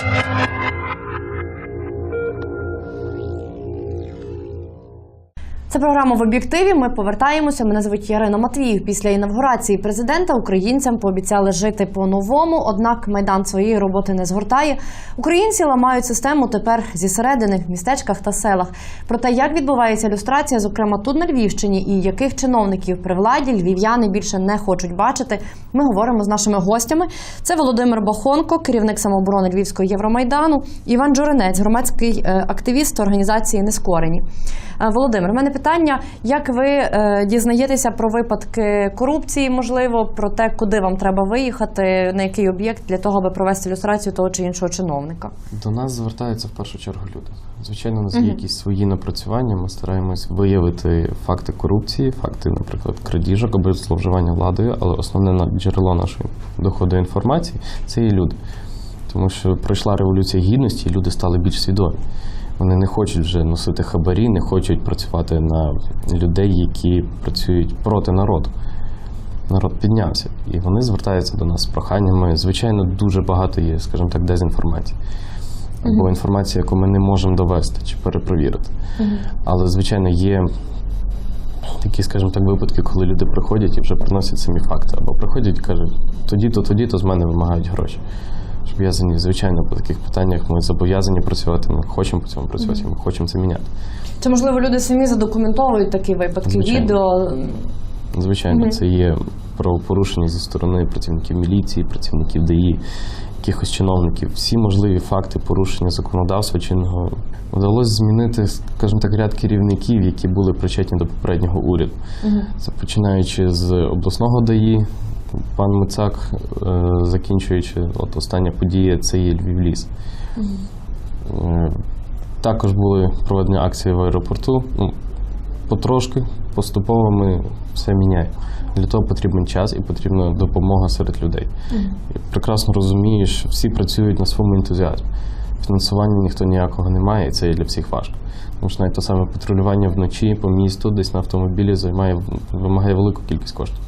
Thank you. Це програма в об'єктиві. Ми повертаємося. Мене звуть Ярина Матвіїв. Після інавгурації президента українцям пообіцяли жити по-новому. Однак майдан своєї роботи не згортає. Українці ламають систему тепер зі середини в містечках та селах. Про те, як відбувається люстрація, зокрема тут на Львівщині, і яких чиновників при владі львів'яни більше не хочуть бачити. Ми говоримо з нашими гостями. Це Володимир Бахонко, керівник самооборони Львівського Євромайдану, Іван Джоринець, громадський е, активіст організації Нескорені. Е, Володимир, мене питання: як ви е, дізнаєтеся про випадки корупції, можливо, про те, куди вам треба виїхати, на який об'єкт для того, аби провести люстрацію того чи іншого чиновника? До нас звертаються в першу чергу люди. Звичайно, у нас є якісь свої напрацювання. Ми стараємось виявити факти корупції, факти, наприклад, крадіжок або зловживання владою, але основне на- джерело нашої доходу інформації це є люди. Тому що пройшла революція гідності, і люди стали більш свідомі. Вони не хочуть вже носити хабарі, не хочуть працювати на людей, які працюють проти народу. Народ піднявся, і вони звертаються до нас з проханнями. Звичайно, дуже багато є, скажімо так, дезінформації. Або інформація, яку ми не можемо довести чи перепровірити. Але, звичайно, є такі, скажімо так, випадки, коли люди приходять і вже приносять самі факти. Або приходять і кажуть, тоді-то, тоді-то з мене вимагають гроші. Щоб. Звичайно, по таких питаннях ми зобов'язані працювати, ми хочемо по цьому працювати, ми хочемо це міняти. Чи можливо люди самі задокументовують такі випадки? Звичайно. Відео Звичайно, це є правопорушення зі сторони працівників міліції, працівників ДАІ, якихось чиновників. Всі можливі факти порушення законодавства чинного вдалося змінити, скажімо так, ряд керівників, які були причетні до попереднього уряду. Це починаючи з обласного ДАІ, пан Мицак, е, закінчуючи от остання подія, це є Львівліс. Е, Також були проведені акції в аеропорту. Ну, потрошки, поступово ми все міняємо. Для того потрібен час і потрібна допомога серед людей. І прекрасно розумію, що всі працюють на своєму ентузіазмі. Фінансування ніхто ніякого не має, і це є для всіх важко. Тому що навіть те саме патрулювання вночі по місту, десь на автомобілі займає вимагає велику кількість коштів.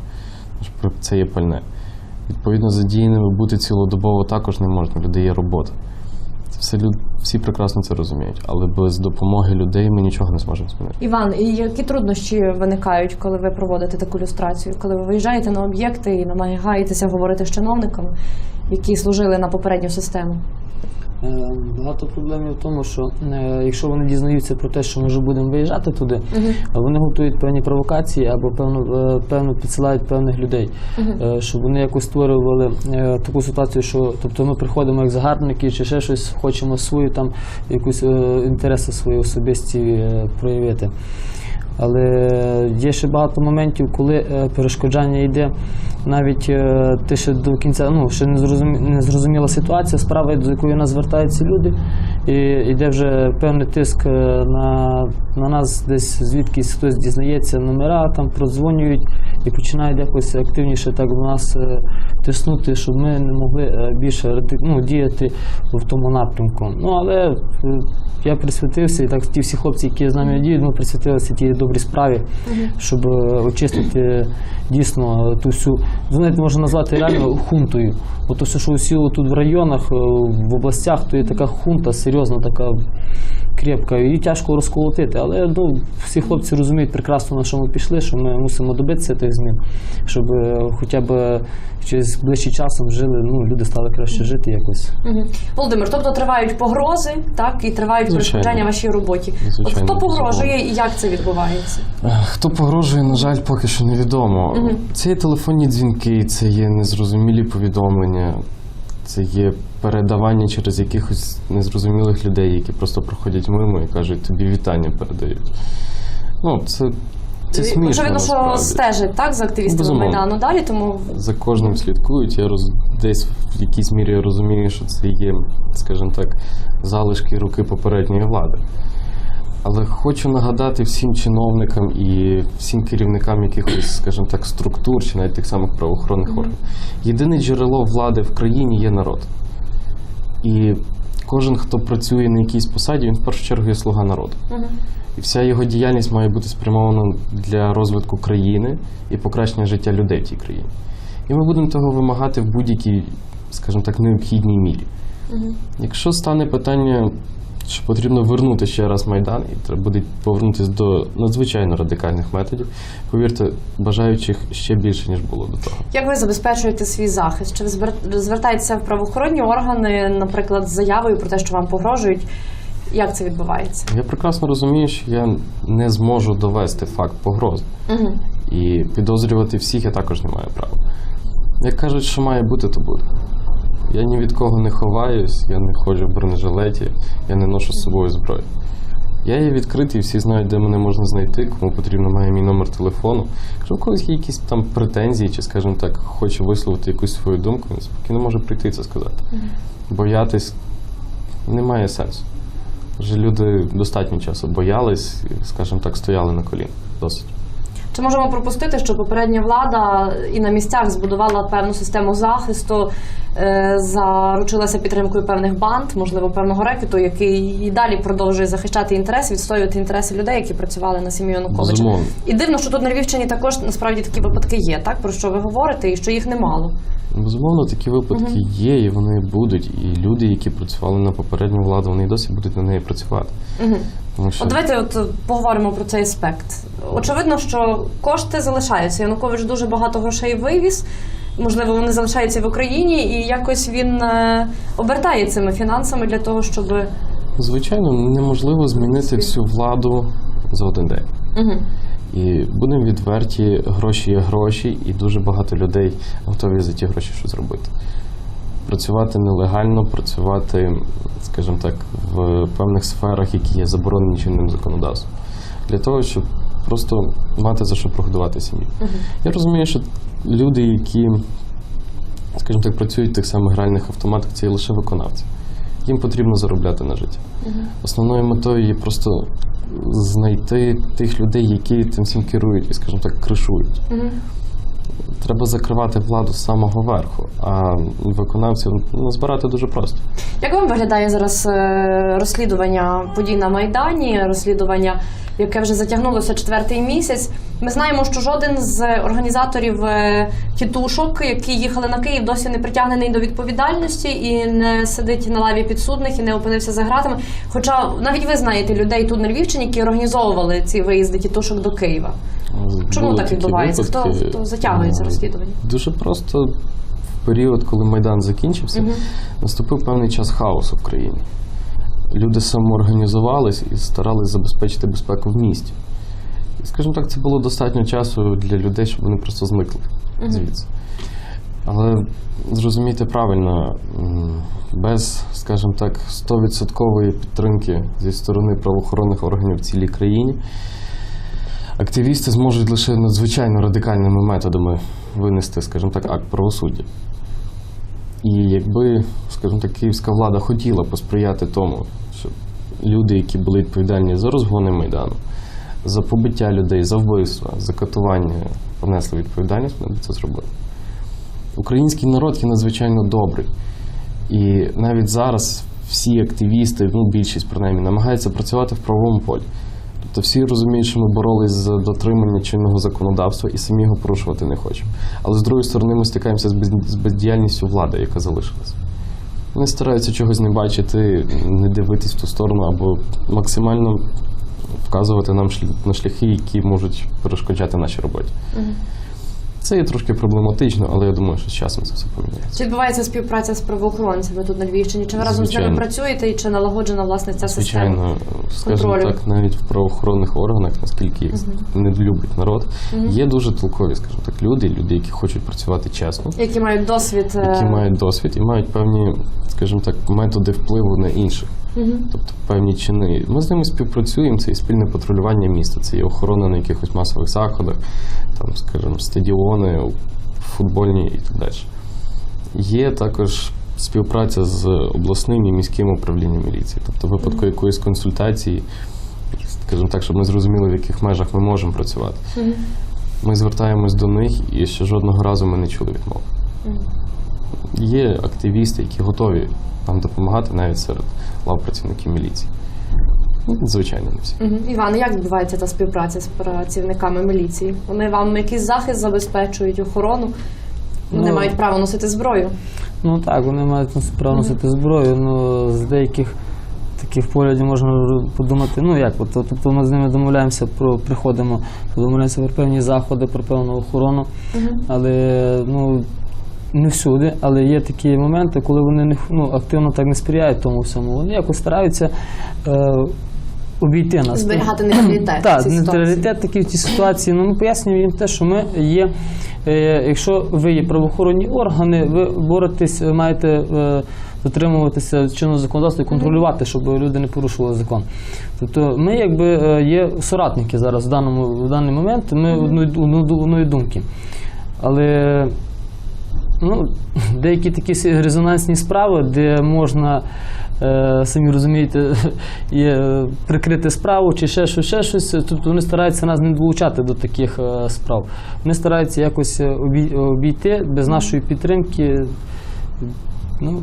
Це є пальне. Відповідно, задіяними бути цілодобово також не можна, людей є робота. Все люд... всі прекрасно це розуміють, але без допомоги людей ми нічого не зможемо змінити. Іван, і які труднощі виникають, коли ви проводите таку люстрацію? Коли ви виїжджаєте на об'єкти і намагаєтеся говорити з чиновниками, які служили на попередню систему? Е, Багато проблем в тому, що е, якщо вони дізнаються про те, що ми вже будемо виїжджати туди, вони готують певні провокації або певно, е, певно підсилають певних людей, щоб вони якось створювали таку ситуацію, що тобто ми приходимо як загарбники чи ще щось, хочемо свою там якусь інтереси свої особисті проявити. Але є ще багато моментів, коли е, перешкоджання йде. Навіть е, ти ще до кінця, ну ще не зрозумі, зрозуміла ситуація, справа, до якої нас звертаються люди, і йде вже певний тиск е, на, на нас, десь звідкись хтось дізнається номера, там продзвонюють і починають якось активніше так до нас тиснути, щоб ми не могли е, більше ну, діяти в тому напрямку. Ну але е, я присвятився, і так ті всі хлопці, які з нами діють, ми присвятилися тій добрій справі, щоб е, очистити дійсно ту всю, знаєте, можна назвати реально хунтою. Ото все, що усіло тут в районах, в областях, то є така хунта, серйозна, така крепка. Її тяжко розколотити. Але ну, всі хлопці розуміють прекрасно, на що ми пішли, що ми мусимо добитися тих змін, щоб хоча б через ближчий часом жили, ну, люди стали краще жити якось. Володимир, тобто тривають погрози, так і тривають Звичайно. перешкоджання вашій роботі. От хто погрожує і як це відбувається? Е, Хто погрожує, на жаль, поки що невідомо. Це є телефонні дзвінки, це є незрозумілі повідомлення, це є передавання через якихось незрозумілих людей, які просто проходять мимо і кажуть, тобі вітання передають. Ну, це, це смішно. Очевидно, що насправді. стежать так за активістами Безумовно. майдану далі, тому За кожним слідкують. Я роз... десь в якійсь мірі розумію, що це є, скажімо так, залишки руки попередньої влади. Але хочу нагадати всім чиновникам і всім керівникам якихось, скажімо так, структур чи навіть тих самих правоохоронних органів. Єдине джерело влади в країні є народ. І кожен, хто працює на якійсь посаді, він в першу чергу є слуга народу. І вся його діяльність має бути спрямована для розвитку країни і покращення життя людей в тій країні. І ми будемо того вимагати в будь-якій, скажімо так, необхідній мірі. Якщо стане питання, що потрібно вернути ще раз Майдан, і треба буде повернутися до надзвичайно радикальних методів, повірте, бажаючих ще більше, ніж було до того. Як ви забезпечуєте свій захист? Чи ви звер- звертаєтеся в правоохоронні органи, наприклад, з заявою про те, що вам погрожують? Як це відбувається? Я прекрасно розумію, що я не зможу довести факт погрози. Угу. І підозрювати всіх я також не маю права. Як кажуть, що має бути, то буде. Я ні від кого не ховаюсь, я не ходжу в бронежилеті, я не ношу з собою зброю. Я є відкритий, всі знають, де мене можна знайти, кому потрібно має мій номер телефону. Якщо в когось є якісь там претензії, чи, скажімо так, хоче висловити якусь свою думку, він спокійно може прийти це сказати. Боятись немає сенсу. Вже люди достатньо часу боялись, скажімо так, стояли на колінах. Досить. Чи можемо пропустити, що попередня влада і на місцях збудувала певну систему захисту, е, заручилася підтримкою певних банд, можливо, певного рекету, який і далі продовжує захищати інтереси, відстоювати інтереси людей, які працювали на сім'ї Януковича. І дивно, що тут на Львівщині також насправді такі випадки є, так про що ви говорите, і що їх немало. Безумовно, такі випадки є, і вони будуть. І люди, які працювали на попередню владу, вони досі будуть на неї працювати. Угу. Тому що От давайте от е, поговоримо про цей аспект. Очевидно, що кошти залишаються. Янукович дуже багато грошей вивіз. Можливо, вони залишаються в Україні, і якось він е, обертає цими фінансами для того, щоб звичайно неможливо змінити всю владу за один день. угу. І будемо відверті, гроші є гроші, і дуже багато людей готові за ті гроші щось зробити. Працювати нелегально, працювати, скажімо так, в певних сферах, які є заборонені чинним законодавством, для того, щоб просто мати за що прогодувати сім'ю. Я розумію, що люди, які, скажімо так, працюють в тих самих гральних автоматах, це є лише виконавці. Їм потрібно заробляти на життя. Основною метою є просто знайти тих людей, які тим всім керують і, скажімо так, кришують. Треба закривати владу з самого верху, а виконавців назбирати дуже просто. Як вам виглядає зараз е, розслідування подій на Майдані, розслідування, яке вже затягнулося четвертий місяць? Ми знаємо, що жоден з організаторів е, тітушок, які їхали на Київ, досі не притягнений до відповідальності і не сидить на лаві підсудних і не опинився за гратами. Хоча навіть ви знаєте людей тут на Львівщині, які організовували ці виїзди тітушок до Києва. Чому Були так відбувається? Хто- хто затягує це Ну, розслідування? Дуже просто в період, коли Майдан закінчився, наступив певний час хаосу в країні. Люди самоорганізувались і старались забезпечити безпеку в місті. Скажімо так, це було достатньо часу для людей, щоб вони просто зникли звідси. Але зрозумійте правильно, без, скажімо так, 100% підтримки зі сторони правоохоронних органів в цілій країні, активісти зможуть лише надзвичайно радикальними методами винести, скажімо так, акт правосуддя. І якби, скажімо так, київська влада хотіла посприяти тому, щоб люди, які були відповідальні за розгони Майдану, за побиття людей, за вбивства, за катування, понесли відповідальність, вони б це зробили. Український народ є надзвичайно добрий. І навіть зараз всі активісти, ну більшість принаймні, намагаються працювати в правовому полі. Тобто всі розуміють, що ми боролись за дотримання чинного законодавства і самі його порушувати не хочемо. Але з другої сторони, ми стикаємося з бездіяльністю влади, яка залишилась. Вони стараються чогось не бачити, не дивитись в ту сторону або максимально вказувати нам шлі- на шляхи, які можуть перешкоджати нашій роботі. Це є трошки проблематично, але я думаю, що з часом це все поміняється. Чи відбувається співпраця з правоохоронцями тут на Львівщині? Чи ви разом з ними працюєте і чи налагоджена власне ця система? Звичайно, скажімо так, навіть в правоохоронних органах, наскільки їх не любить народ, є дуже толкові, скажімо так, люди, люди, які хочуть працювати чесно, Які мають досвід е, які мають досвід і мають певні, скажімо так, методи впливу на інших. Тобто певні чини. Ми з ними співпрацюємо, це і спільне патрулювання міста, це і охорона на якихось масових заходах, там, скажімо, стадіони, футбольні і так далі. Є також співпраця з обласним і міським управлінням міліції. Тобто, в випадку якоїсь консультації, скажімо так, щоб ми зрозуміли, в яких межах ми можемо працювати. Ми звертаємось до них і ще жодного разу ми не чули відмови. Є активісти, які готові нам допомагати навіть серед лав працівників міліції. Ну, Звичайно, не всі. Мгм. Іван, як відбувається та співпраця з працівниками міліції? Вони вам якийсь захист забезпечують, охорону? Вони Ну, мають право носити зброю. Ну так, вони мають право носити зброю, ну з деяких таких поглядів можна подумати, ну як, от, тобто ми з ними домовляємося про приходимо, домовляємося про певні заходи, про певну охорону, але ну. Не всюди, але є такі моменти, коли вони не ну, активно так не сприяють тому всьому. Вони якось стараються е, обійти нас. Зберігати нейтралітет Так, нейтралітет такий в цій ситуації. Ну, ми пояснюємо їм те, що ми є. Е, якщо ви є правоохоронні органи, ви боретесь, ви маєте е, дотримуватися чинного законодавства і контролювати, щоб люди не порушували закон. Тобто ми якби е, є соратники зараз в даному в даний момент. Ми одної, одної думки. Але ну, деякі такі резонансні справи, де можна, е, самі розумієте, прикрити справу чи ще щось, ще щось. Тобто вони стараються нас не долучати до таких е, справ. Вони стараються якось е, обійти без нашої підтримки. Ну,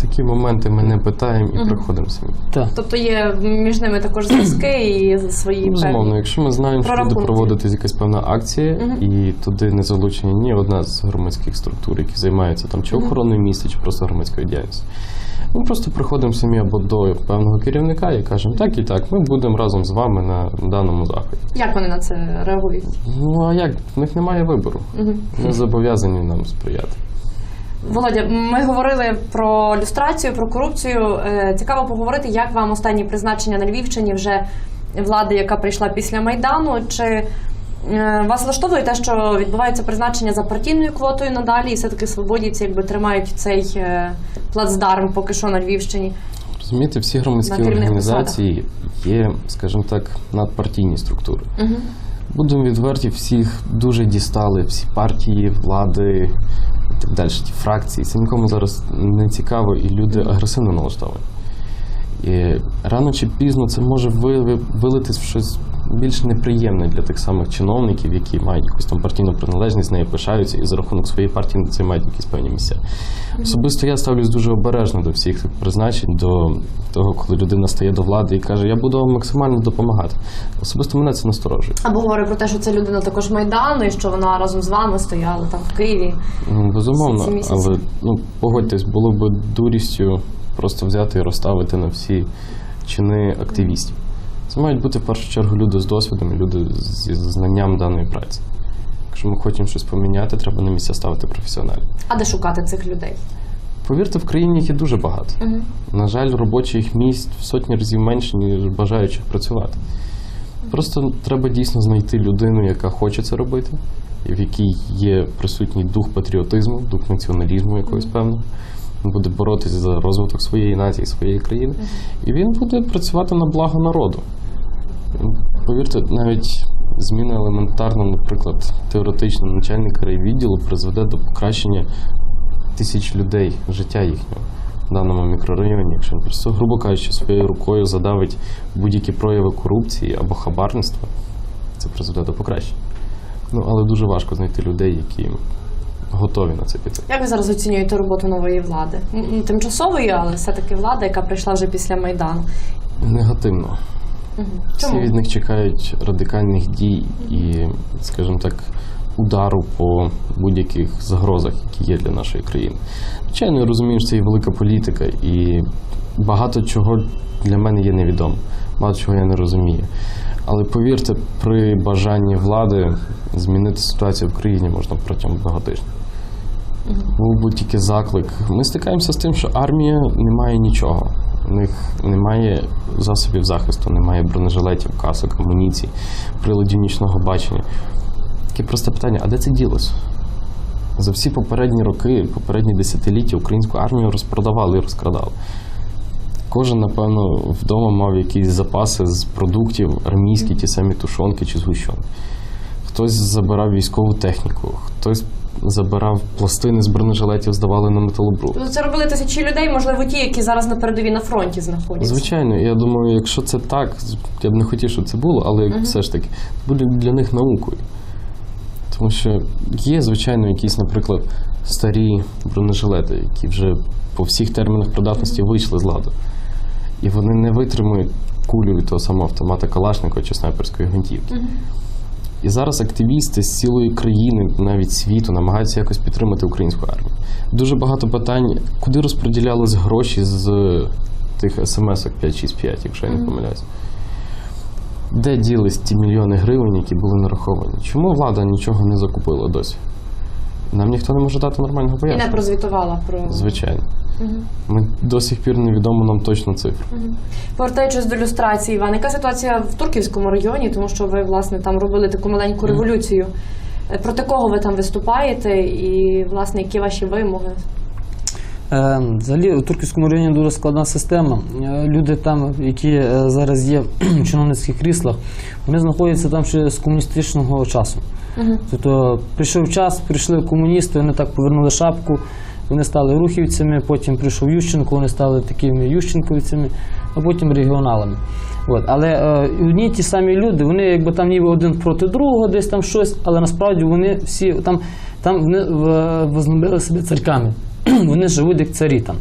Такі моменти ми не питаємо і приходимо самі. так. Тобто є між ними також зв'язки і свої Безумовно, якщо ми знаємо, що буде проводитись якась певна акція, і туди не залучені ні одна з громадських структур, які займаються там чи охороною місця, чи просто громадською діяльністю. Ми просто приходимо самі або до певного керівника і кажемо, так і так, ми будемо разом з вами на даному заході. Як вони на це реагують? Ну а як? В них немає вибору. Вони зобов'язані нам сприяти. Володя, ми говорили про люстрацію, про корупцію. Е, Цікаво поговорити, як вам останні призначення на Львівщині вже влади, яка прийшла після майдану. Чи е, вас влаштовує те, що відбувається призначення за партійною квотою надалі, і все-таки свободівці якби тримають цей е, плацдарм поки що на Львівщині? Розумієте, всі громадські організації є, скажімо так, надпартійні структури. Будемо відверті, всіх дуже дістали, всі партії, влади далі, ті фракції. Це нікому зараз не цікаво, і люди агресивно налаштовані. І рано чи пізно це може вилитись в щось більш неприємне для тих самих чиновників, які мають якусь там партійну приналежність, з нею пишаються і за рахунок своєї партії займають якісь певні місця. Особисто я ставлюсь дуже обережно до всіх призначень, до того, коли людина стає до влади і каже, я буду вам максимально допомагати. Особисто мене це насторожує. Або говорить про те, що це людина також майдану, і що вона разом з вами стояла там в Києві. Ну, Безумовно, але ну погодьтесь, було б дурістю просто взяти і розставити на всі чини активістів. Це мають бути в першу чергу люди з досвідом, і люди зі знанням даної праці. Якщо ми хочемо щось поміняти, треба на місця ставити професіоналів. А де шукати цих людей? Повірте, в країні їх є дуже багато. Мгм. На жаль, робочих місць в сотні разів менше, ніж бажаючих працювати. Просто треба дійсно знайти людину, яка хоче це робити, в якій є присутній дух патріотизму, дух націоналізму якогось певного. Він буде боротися за розвиток своєї нації, своєї країни. І він буде працювати на благо народу. Повірте, навіть зміна елементарно, наприклад, теоретично начальника райвідділу призведе до покращення тисяч людей, життя їхнього в даному мікрорайоні, якщо він просто, грубо кажучи, своєю рукою задавить будь-які прояви корупції або хабарництва, це призведе до покращення. Ну, але дуже важко знайти людей, які готові на це піти. Як ви зараз оцінюєте роботу нової влади? Тимчасової, але все-таки влада, яка прийшла вже після Майдану. Негативно. Всі від них чекають радикальних дій і, скажімо так, удару по будь-яких загрозах, які є для нашої країни. Звичайно, я розумію, що це є велика політика, і багато чого для мене є невідомо, багато чого я не розумію. Але повірте, при бажанні влади змінити ситуацію в країні можна протягом одного тижня. Був би тільки заклик. Ми стикаємося з тим, що армія не має нічого. У них немає засобів захисту, немає бронежилетів, касок, амуніцій, приладів нічного бачення. Таке просте питання: а де це ділося? За всі попередні роки, попередні десятиліття українську армію розпродавали і розкрадали. Кожен, напевно, вдома мав якісь запаси з продуктів, армійські, ті самі тушонки чи згущенки. Хтось забирав військову техніку, хтось забирав пластини з бронежилетів, здавали на металобрухт. Ну, Це робили тисячі людей, можливо, ті, які зараз на передовій на фронті знаходяться. Звичайно, я думаю, якщо це так, я б не хотів, щоб це було, але все ж таки буде для них наукою. Тому що є, звичайно, якісь, наприклад, старі бронежилети, які вже по всіх термінах придатності вийшли з ладу. І вони не витримують кулю від того самого автомата Калашникова чи снайперської гвинтівки. І зараз активісти з цілої країни, навіть світу, намагаються якось підтримати українську армію. Дуже багато питань, куди розподілялись гроші з тих смс-ок 565, якщо я не помиляюсь. Де ділись ті мільйони гривень, які були нараховані? Чому влада нічого не закупила досі? Нам ніхто не може дати нормального І не прозвітувала про Звичайно. Ми до сих пір невідомо нам точно цифру. повертаючись до люстрації, Іван, яка ситуація в Турківському районі, тому що ви власне там робили таку маленьку революцію. Е, Проти кого ви там виступаєте, і власне які ваші вимоги? Е, Взагалі у Турківському районі дуже складна система. Е, Люди там, які е, зараз є в чиновницьких кріслах, вони знаходяться там ще з комуністичного часу. Тобто прийшов час, прийшли комуністи, вони так повернули шапку, вони стали рухівцями, потім прийшов Ющенко, вони стали такими ющенковцями, а потім регіоналами. От. Але е, одні й ті самі люди, вони якби там ніби один проти другого, десь там щось, але насправді вони всі там, там вони в- себе царьками. вони живуть як царі там.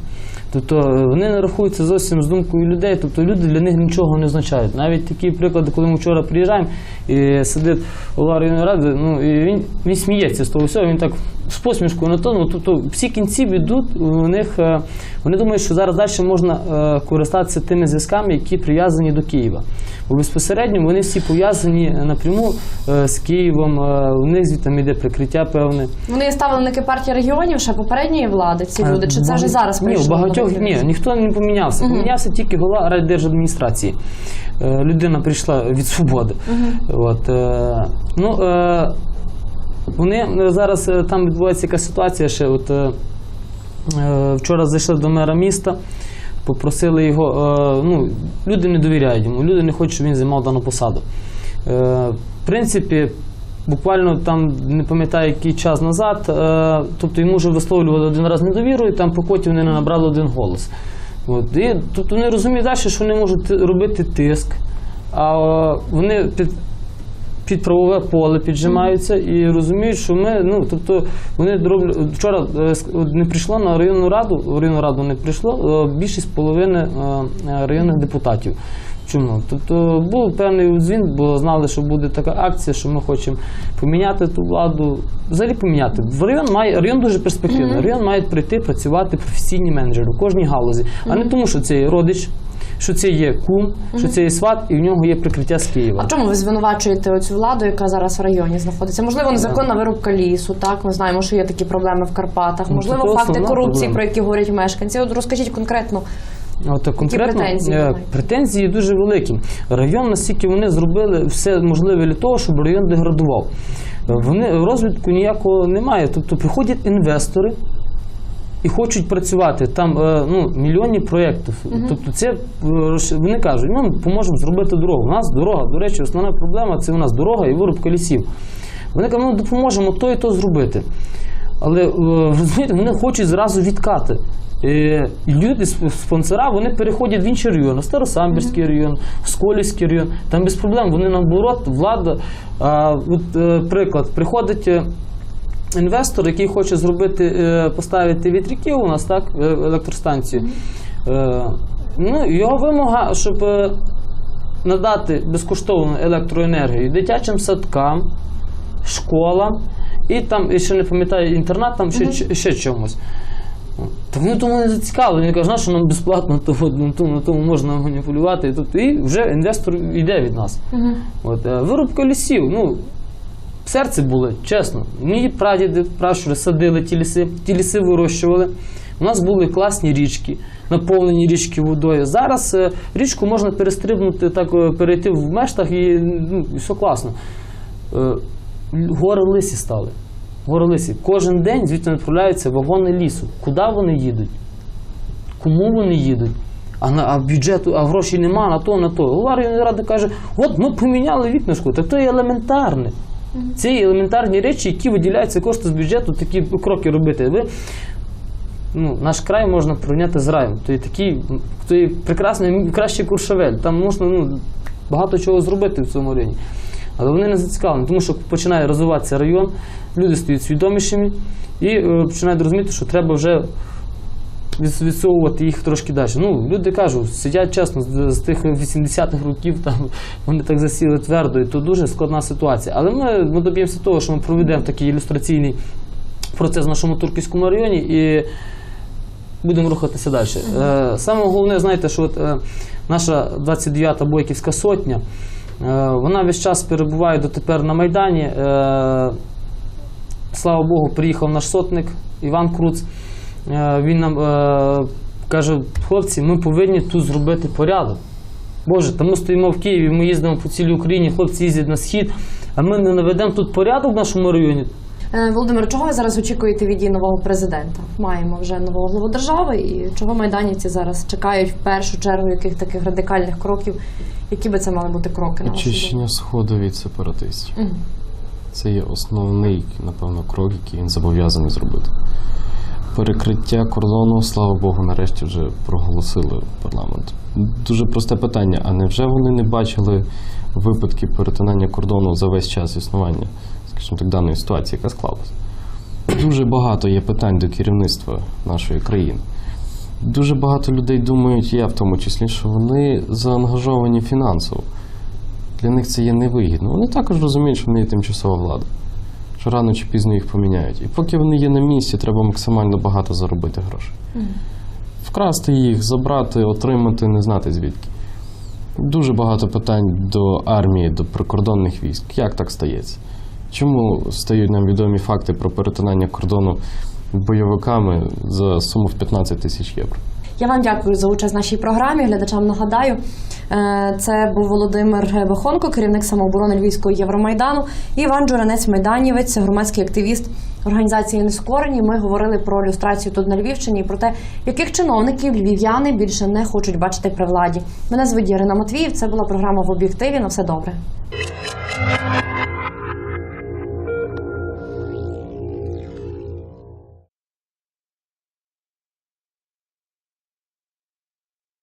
Тобто е, вони не рахуються зовсім з думкою людей, тобто люди для них нічого не означають. Навіть такі приклади, коли ми вчора приїжджаємо і сидить голова районної ради, ну і він, він сміється з того всього, він так з посмішкою на то, ну, тобто всі кінці ведуть, у них е, вони думають, що зараз далі можна е, користатися тими зв'язками, які прив'язані до Києва. Бо безпосередньо вони всі пов'язані напряму е, з Києвом, е, у них звідти йде прикриття певне. Вони ставленики партії регіонів ще попередньої влади, ці люди, чи це вже зараз Ні, у багатьох ні, ніхто не помінявся. Помінявся тільки голова райдержадміністрації. Е, Людина прийшла від свободи. От, е, ну, е, вони е, зараз е, там відбувається якась ситуація ще. От, е, е, вчора зайшли до мера міста. Попросили його, е, ну, люди не довіряють йому, люди не хочуть, щоб він займав дану посаду. Е, в принципі, буквально там не пам'ятаю який час назад, е, тобто йому вже висловлювали один раз недовіру, і там по коті вони не набрали один голос. От, і, тобто вони розуміють далі, що вони можуть робити тиск, а е, вони під, під правове поле піджимаються і розуміють, що ми, ну тобто вони роблять вчора е, не прийшло на районну раду, в районну раду не прийшло е, більшість половини е, районних депутатів. Чому? Тобто був певний дзвін, бо знали, що буде така акція, що ми хочемо поміняти ту владу. Взагалі поміняти. В район має район дуже перспективний. Район має прийти працювати професійні менеджери у кожній галузі, а не тому, що це родич, що це є кум, що це є сват, і в нього є прикриття з Києва. А чому ви звинувачуєте оцю владу, яка зараз в районі знаходиться? Можливо, незаконна вирубка лісу. Так, ми знаємо, що є такі проблеми в Карпатах. Ну, Можливо, факти корупції, проблема. про які говорять мешканці. От розкажіть конкретно. От, конкретно претензії е, претензії дуже великі. Район, настільки вони зробили все можливе для того, щоб район деградував. Вони розвитку ніякого немає. Тобто приходять інвестори. І хочуть працювати там е, ну, мільйонні проєктів. Тобто, це е, вони кажуть, ми поможемо зробити дорогу. У нас дорога, до речі, основна проблема це у нас дорога і вирубка лісів. Вони кажуть, ми допоможемо то і то зробити. Але е, розумієте, вони хочуть зразу відкати. Е, І люди, спонсора, вони переходять в інші райони, в Старосамбірський район, в Сколівський район. Там без проблем. Вони наоборот, влада. А, от, приклад, приходить. Інвестор, який хоче зробити, е, поставити вітряки у нас, так, е, електростанцію. Е, Ну, його вимога, щоб надати безкоштовну електроенергію дитячим садкам, школам і там, і ще не пам'ятаю, інтернат, там ще, ще, ще чомусь. Так вони тому не зацікавлені. Кажуть, «Знаєш, що нам безплатно, то от, на тому, на тому можна маніпулювати. І, тобто, і вже інвестор йде від нас. От, е, вирубка лісів. Ну, серце було, чесно. Мої прадіди, пращури садили ті ліси, ті ліси вирощували. У нас були класні річки, наповнені річки водою. Зараз е, річку можна перестрибнути, так е, перейти в мештах і, ну, і все класно. Е, гори лисі стали. Гори лисі. Кожен день звідти відправляються вагони лісу. Куди вони їдуть? Кому вони їдуть? А на а бюджету, а грошей нема на то, на то. Голова районної ради каже: от ми поміняли вікнашку. Так то є елементарне. Це елементарні речі, які виділяються кошти з бюджету, такі кроки робити. Ви ну, наш край можна порівняти з раєм. То є такий, то є прекрасний, кращий Куршавель. Там можна ну, багато чого зробити в цьому районі. Але вони не зацікавлені, тому що починає розвиватися район, люди стають свідомішими і е, починають розуміти, що треба вже відсовувати їх трошки далі. Ну, люди кажуть, сидять чесно, з, тих 80-х років там вони так засіли твердо, і то дуже складна ситуація. Але ми, ми доб'ємося того, що ми проведемо такий ілюстраційний процес в нашому Турківському районі і будемо рухатися далі. Е, саме головне, знаєте, що от, е, наша 29-та Бойківська сотня, е, вона весь час перебуває дотепер на Майдані. Е, слава Богу, приїхав наш сотник Іван Круц. Е, Він нам е, каже: хлопці, ми повинні тут зробити порядок. Боже, та ми стоїмо в Києві, ми їздимо по цілій Україні, хлопці їздять на схід, а ми не наведемо тут порядок в нашому районі. Е, Володимир, чого ви зараз очікуєте від дій нового президента? Маємо вже нового главу держави, і чого майданівці зараз чекають в першу чергу яких таких радикальних кроків? Які би це мали бути кроки на? Очищення сходу від сепаратистів. Мгм. Це є основний, напевно, крок, який він зобов'язаний зробити. Перекриття кордону, слава Богу, нарешті вже проголосили парламент. Дуже просте питання: а невже вони не бачили випадки перетинання кордону за весь час існування, скажімо так, даної ситуації, яка склалась? Дуже багато є питань до керівництва нашої країни. Дуже багато людей думають, я в тому числі, що вони заангажовані фінансово. Для них це є невигідно. Вони також розуміють, що вони є тимчасова влада, що рано чи пізно їх поміняють. І поки вони є на місці, треба максимально багато заробити грошей. Вкрасти їх, забрати, отримати, не знати звідки. Дуже багато питань до армії, до прикордонних військ. Як так стається? Чому стають нам відомі факти про перетинання кордону бойовиками за суму в 15 тисяч євро? Я вам дякую за участь в нашій програмі. Глядачам нагадаю, е, це був Володимир Бахонко, керівник самооборони Львівського Євромайдану, і Іван Джуренець Майданівець, громадський активіст організації Нескорені. Ми говорили про люстрацію тут на Львівщині і про те, яких чиновників львів'яни більше не хочуть бачити при владі. Мене звуть Ірина Матвіїв. Це була програма в об'єктиві. На все добре.